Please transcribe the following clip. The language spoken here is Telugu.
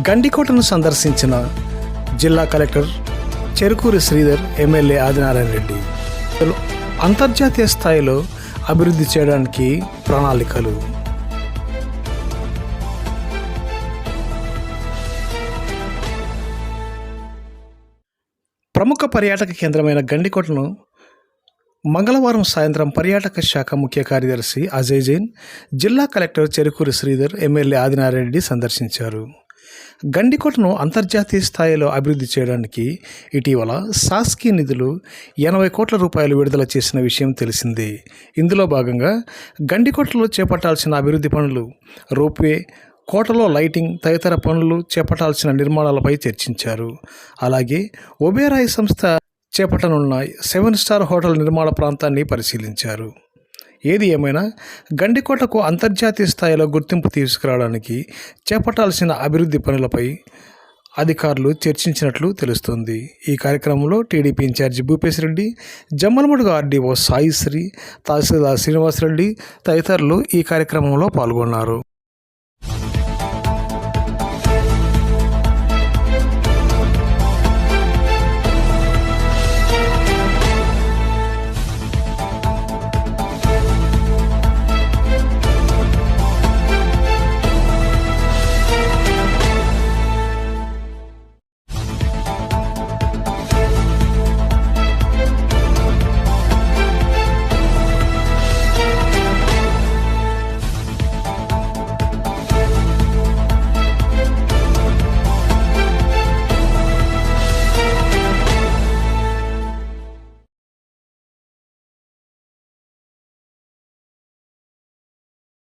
గండికోటను సందర్శించిన జిల్లా కలెక్టర్ చెరుకూరి శ్రీధర్ ఎమ్మెల్యే ఆదినారాయణ రెడ్డి అంతర్జాతీయ స్థాయిలో అభివృద్ధి చేయడానికి ప్రణాళికలు. ప్రముఖ పర్యాటక కేంద్రమైన గండికోటను మంగళవారం సాయంత్రం పర్యాటక శాఖ ముఖ్య కార్యదర్శి అజయ్ జైన్ జిల్లా కలెక్టర్ చెరుకూరి శ్రీధర్ ఎమ్మెల్యే ఆదినారాయణ రెడ్డి సందర్శించారు. గండికోటను అంతర్జాతీయ స్థాయిలో అభివృద్ధి చేయడానికి ఇటీవల సాస్కి నిధులు ఎనభై కోట్ల రూపాయలు విడుదల చేసిన విషయం తెలిసిందే. ఇందులో భాగంగా గండికోటలో చేపట్టాల్సిన అభివృద్ధి పనులు రోప్వే కోటలో లైటింగ్ తదితర పనులు చేపట్టాల్సిన నిర్మాణాలపై చర్చించారు. అలాగే ఒబేరాయ్ సంస్థ చేపట్టనున్న సెవెన్ స్టార్ హోటల్ నిర్మాణ ప్రాంతాన్ని పరిశీలించారు. ఏది ఏమైనా గండికోటకు అంతర్జాతీయ స్థాయిలో గుర్తింపు తీసుకురావడానికి చేపట్టాల్సిన అభివృద్ధి పనులపై అధికారులు చర్చించినట్లు తెలుస్తుంది. ఈ కార్యక్రమంలో TDP incharge Bhupesh Reddy Jammalamadugu RDO Saisri tahsildar Srinivasa Reddy తదితరులు ఈ కార్యక్రమంలో పాల్గొన్నారు.